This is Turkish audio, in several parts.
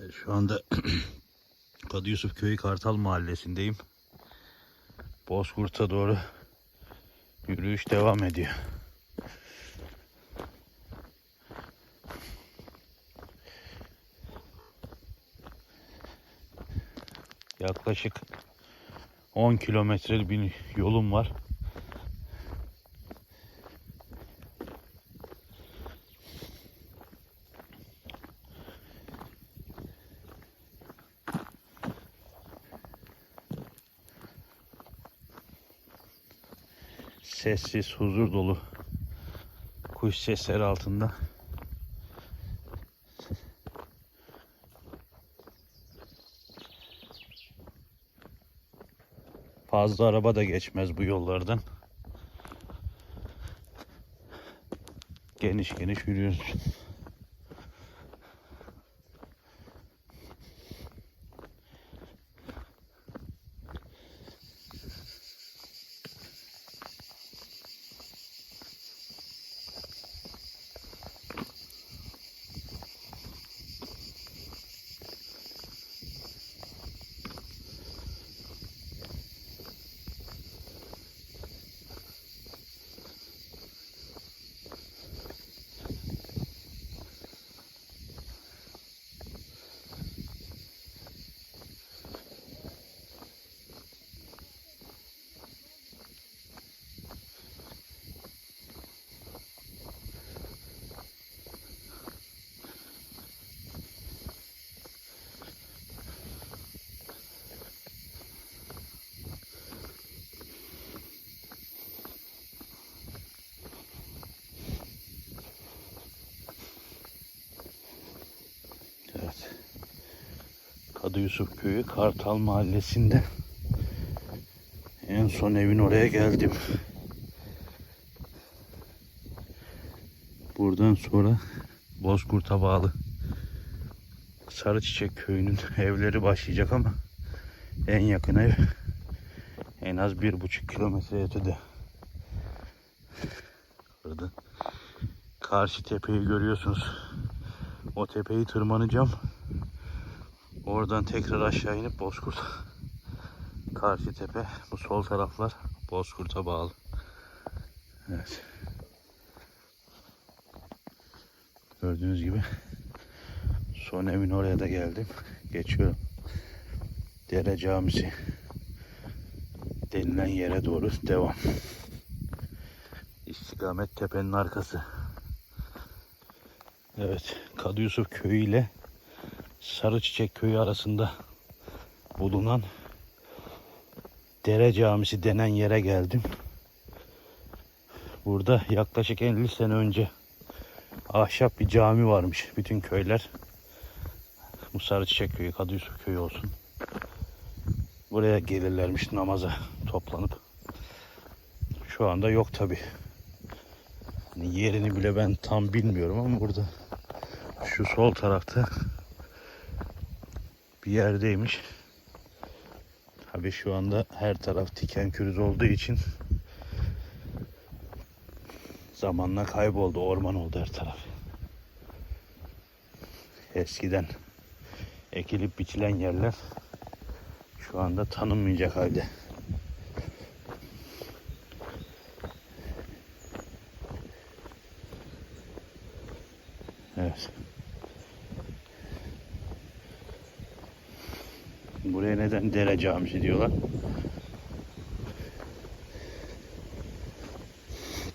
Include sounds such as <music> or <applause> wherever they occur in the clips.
Evet, şu anda <clears throat> Kadı Yusuf Köyü Kartal Mahallesi'ndeyim. Bozkurt'a doğru yürüyüş devam ediyor. Yaklaşık 10 kilometrelik bir yolum var. Sessiz, huzur dolu kuş sesleri altında. Fazla araba da geçmez bu yollardan. Geniş geniş yürüyoruz. Evet. Kadı Yusuf Köyü Kartal Mahallesi'nde. En son evin oraya geldim. Buradan sonra Bozkurt'a bağlı Sarıçiçek Köyü'nün <laughs> evleri başlayacak ama en yakın ev en az bir buçuk kilometre ötede. Burada karşı tepeyi görüyorsunuz. O tepeyi tırmanacağım. Oradan tekrar aşağı inip Bozkurt. Karşı tepe. Bu sol taraflar Bozkurt'a bağlı. Evet. Gördüğünüz gibi son evin oraya da geldim. Geçiyorum. Dere Camisi denilen yere doğru devam. İstikamet tepenin arkası. Evet, Kadı Yusuf köyü ile Sarıçiçek köyü arasında bulunan Dere Camisi denen yere geldim. Burada yaklaşık 50 sene önce ahşap bir cami varmış bütün köyler. Bu Sarıçiçek köyü, Kadı Yusuf köyü olsun. Buraya gelirlermiş namaza toplanıp. Şu anda yok tabi. Yerini bile ben tam bilmiyorum ama burada şu sol tarafta bir yerdeymiş. Tabi şu anda her taraf tiken kürüz olduğu için zamanla kayboldu. Orman oldu her taraf. Eskiden ekilip biçilen yerler şu anda tanınmayacak halde. Evet. Buraya neden dere camisi diyorlar?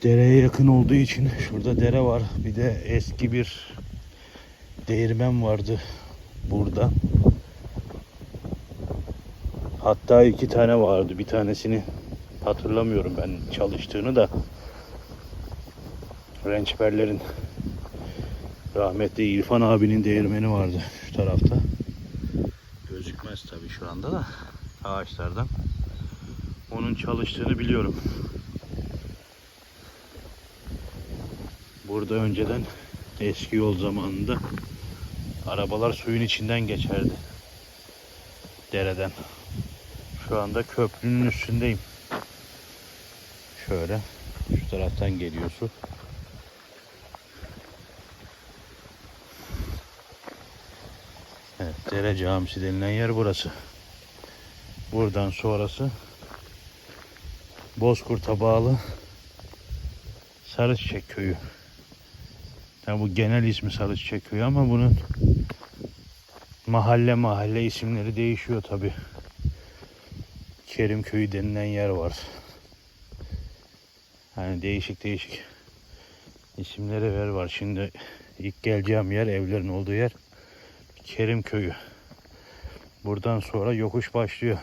Dereye yakın olduğu için şurada dere var. Bir de eski bir değirmen vardı burada. Hatta iki tane vardı. Bir tanesini hatırlamıyorum ben çalıştığını da. Rençberlerin rahmetli İrfan abinin değirmeni vardı şu tarafta. Tabii şu anda da ağaçlardan. Onun çalıştığını biliyorum. Burada önceden eski yol zamanında arabalar suyun içinden geçerdi. Dereden. Şu anda köprünün üstündeyim. Şöyle şu taraftan geliyor su. Evet. Dere Camisi denilen yer burası. Buradan sonrası Bozkurt'a bağlı Sarıçiçek Köyü. Yani bu genel ismi Sarıçiçek Köyü ama bunun mahalle mahalle isimleri değişiyor tabi. Kerim Köyü denilen yer var. Yani değişik değişik isimleri ver var. Şimdi ilk geleceğim yer evlerin olduğu yer Kerim Köyü. Buradan sonra yokuş başlıyor.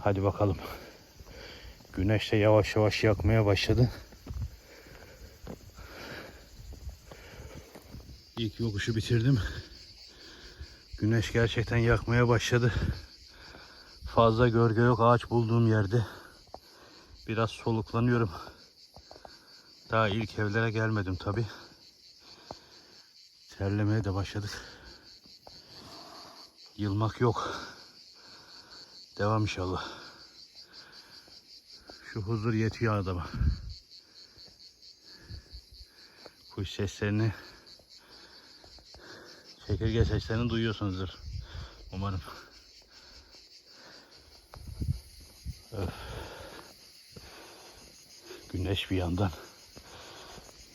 Hadi bakalım. Güneş de yavaş yavaş yakmaya başladı. İlk yokuşu bitirdim. Güneş gerçekten yakmaya başladı. Fazla gölge yok ağaç bulduğum yerde. Biraz soluklanıyorum. Daha ilk evlere gelmedim tabi. Terlemeye de başladık. Yılmak yok. Devam inşallah. Şu huzur yetiyor adama. Kuş seslerini, çekirge seslerini duyuyorsunuzdur. Umarım. Öf. Güneş bir yandan,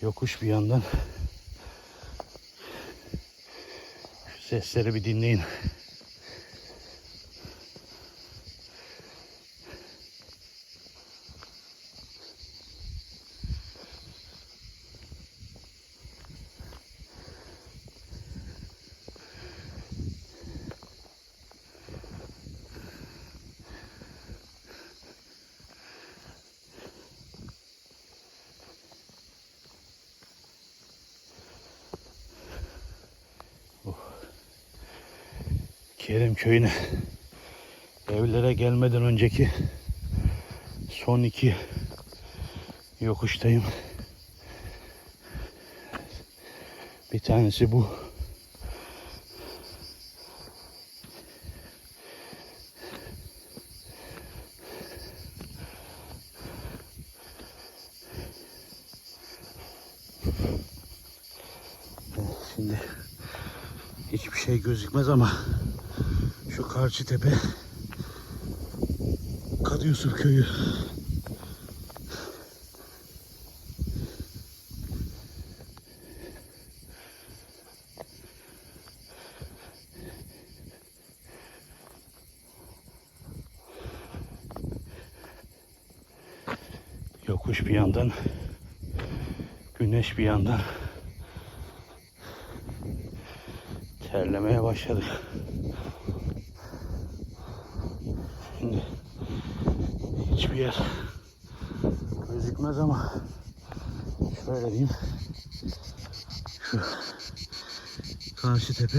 yokuş bir yandan. Şu sesleri bir dinleyin. Kerim köyüne evlere gelmeden önceki son iki yokuştayım. Bir tanesi bu. Şimdi hiçbir şey gözükmez ama şu karşı tepe Kadı Yusuf köyü. Yokuş bir yandan, güneş bir yandan terlemeye başladık. Hiçbir yer gözükmez ama şöyle diyeyim. Şu karşı tepe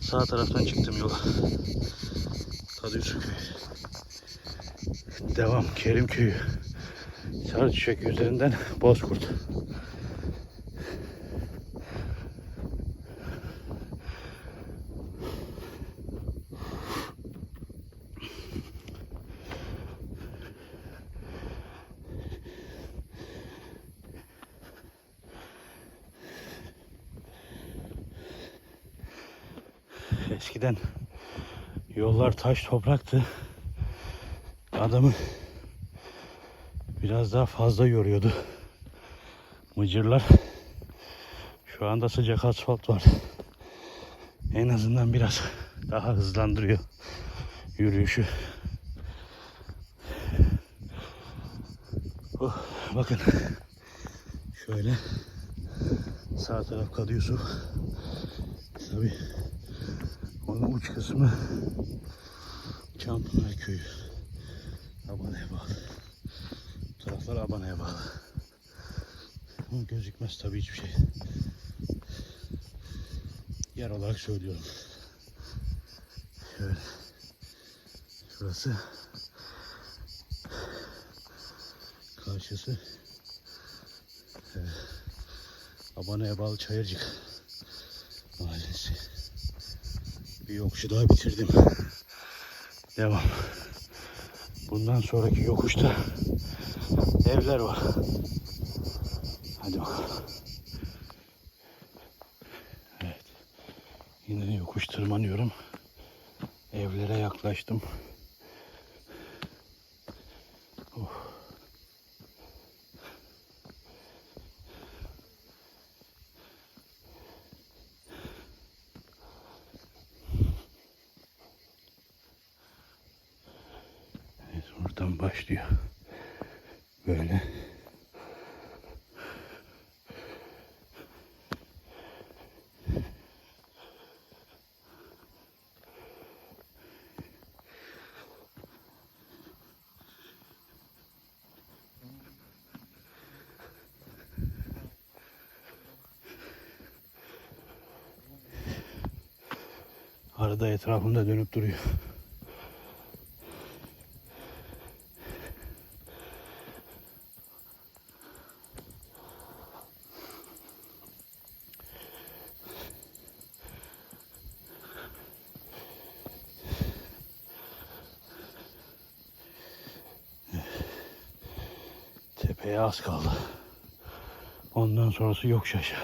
sağ taraftan çıktım yola. Kadı Yusuf köyü. Devam Kerim köyü. Sarıçiçek üzerinden Bozkurt. Eskiden yollar taş topraktı. Adamı biraz daha fazla yoruyordu. Mıcırlar. Şu anda sıcak asfalt var. En azından biraz daha hızlandırıyor yürüyüşü. Oh, bakın şöyle sağ taraf Kadı Yusuf. Tabii onun uç kısmı Çampınar köyü. Abana'ya bağlı. Bu taraflar Abana'ya bağlı. Ama gözükmez tabii hiçbir şey. Yer olarak söylüyorum. Şöyle. Şurası. Karşısı. Evet. Abana'ya bağlı Çayırcık mahallesi. Bir yokuşu daha bitirdim. Devam. Bundan sonraki yokuşta evler var. Hadi bakalım. Evet. Yine yokuş tırmanıyorum. Evlere yaklaştım. Oh. Evet, oradan başlıyor. Böyle. Arada etrafında dönüp duruyor. Tepeye az kaldı. Ondan sonrası yok şaşa.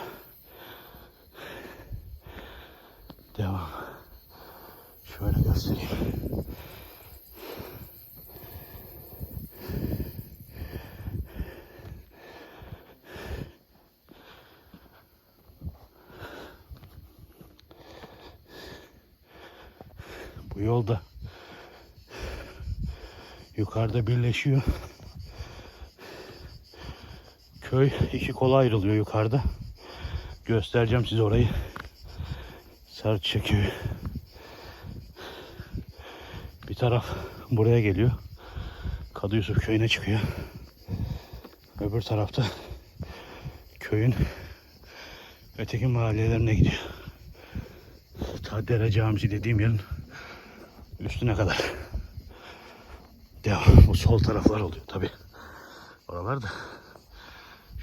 Devam. Şöyle göstereyim. Bu yolda yukarıda birleşiyor. Köy iki kola ayrılıyor yukarıda. Göstereceğim size orayı. Serçe köyü. Bir taraf buraya geliyor. Kadı Yusuf köyüne çıkıyor. Öbür tarafta köyün öteki mahallelerine gidiyor. Ta Dere Camisi dediğim yerin üstüne kadar. Devam. Bu sol taraflar oluyor tabi. Oralar da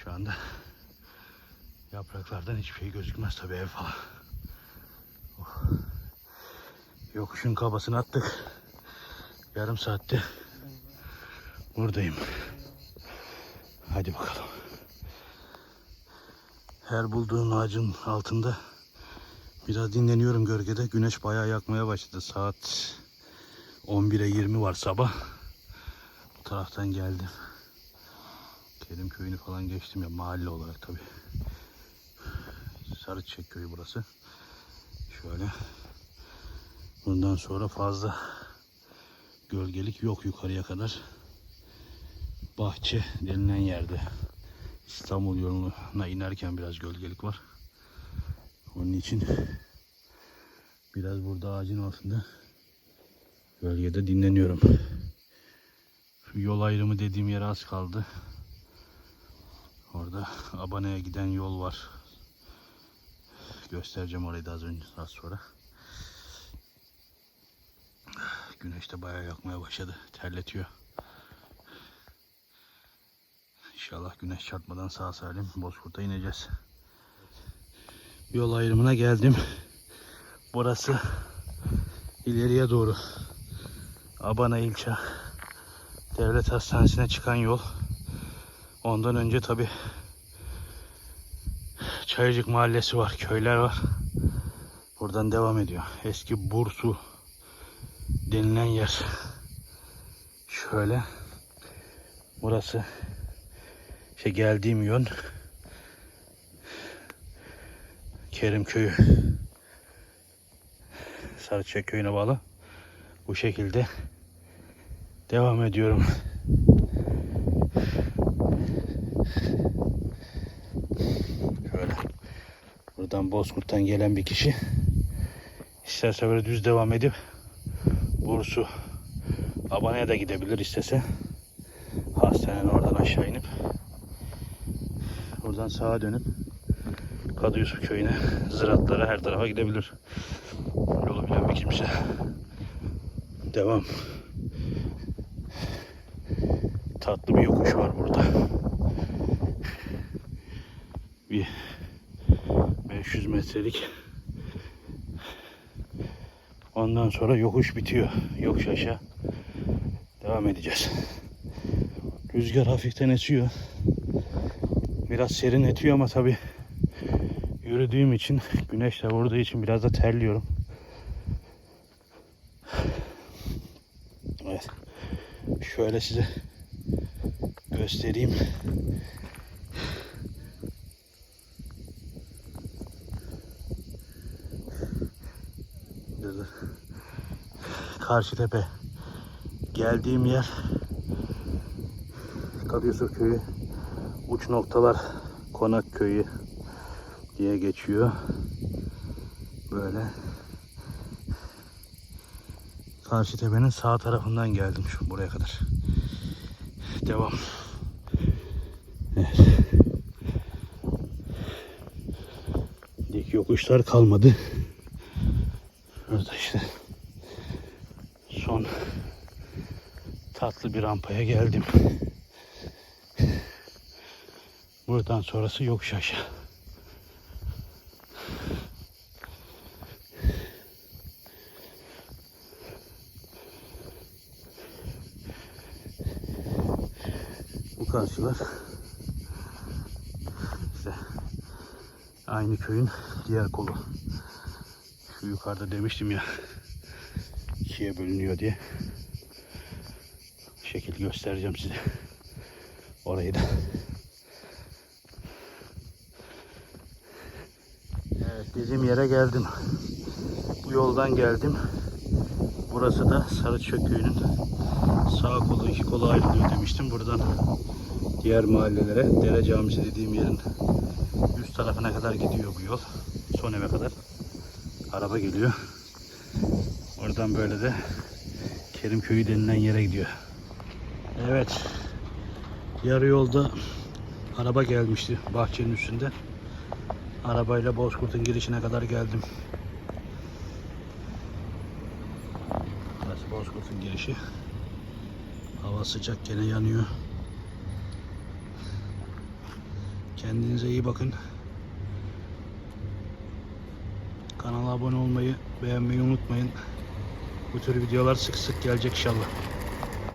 şu anda yapraklardan hiçbir şey gözükmez tabi ev falan. Oh. Yokuşun kabasını attık. Yarım saatte buradayım. Hadi bakalım. Her bulduğum ağacın altında biraz dinleniyorum gölgede. Güneş bayağı yakmaya başladı. Saat 11'e 20 var sabah. Bu taraftan geldim. Kerim köyünü falan geçtim ya mahalle olarak tabi. Sarıçiçek köyü burası. Şöyle. Bundan sonra fazla gölgelik yok yukarıya kadar. Bahçe denilen yerde İstanbul yoluna inerken biraz gölgelik var. Onun için biraz burada ağacın altında gölgede dinleniyorum. Şu yol ayrımı dediğim yere az kaldı. Orada Abana'ya giden yol var. Göstereceğim orayı da az önce az sonra. Güneş de bayağı yakmaya başladı. Terletiyor. İnşallah güneş çarpmadan sağ salim Bozkurt'a ineceğiz. Yol ayrımına geldim. Burası ileriye doğru. Abana ilçe devlet hastanesine çıkan yol. Ondan önce tabi Çayırcık mahallesi var, köyler var. Buradan devam ediyor. Eski Bursu denilen yer. Şöyle. Burası işte geldiğim yön Kerim köyü. Sarıçek köyüne bağlı. Bu şekilde devam ediyorum. Şöyle. Buradan Bozkurt'tan gelen bir kişi isterse böyle düz devam edip Bursu Abana'ya da gidebilir istese. Hastanenin oradan aşağı inip oradan sağa dönüp Kadı Yusuf köyüne, zıratlara her tarafa gidebilir. Yolu bilen bir kimse. Devam. Tatlı bir yokuş var burada. Bir 500 metrelik. Ondan sonra yokuş bitiyor. Yokuş aşağı. Devam edeceğiz. Rüzgar hafiften esiyor. Biraz serin etiyor ama tabi Yürüdüğüm için, güneş de vurduğu için biraz da terliyorum. Evet. Şöyle size göstereyim. Burada Karşı tepe. Geldiğim yer Kadıyusuf köyü. Uç noktalar Konak köyü diye geçiyor. Böyle. Karşı tepenin sağ tarafından geldim şu buraya kadar. Devam. Evet. Dik yokuşlar kalmadı. Burada işte son tatlı bir rampaya geldim. Buradan sonrası yokuş aşağı. Bu karşılar işte aynı köyün diğer kolu. Şu yukarıda demiştim ya ikiye bölünüyor diye. Şekil göstereceğim size. <laughs> Orayı da. Evet dediğim yere geldim. Bu yoldan geldim. Burası da Sarıçök köyünün sağ kolu iki kolu ayrılıyor demiştim. Buradan diğer mahallelere Dere Camisi dediğim yerin üst tarafına kadar gidiyor bu yol. Son eve kadar araba geliyor. Oradan böyle de Kerim Köyü denilen yere gidiyor. Evet. Yarı yolda araba gelmişti bahçenin üstünde. Arabayla Bozkurt'un girişine kadar geldim. Burası Bozkurt'un girişi. Hava sıcak gene yanıyor. Kendinize iyi bakın. Kanala abone olmayı, beğenmeyi unutmayın. Bu tür videolar sık sık gelecek inşallah.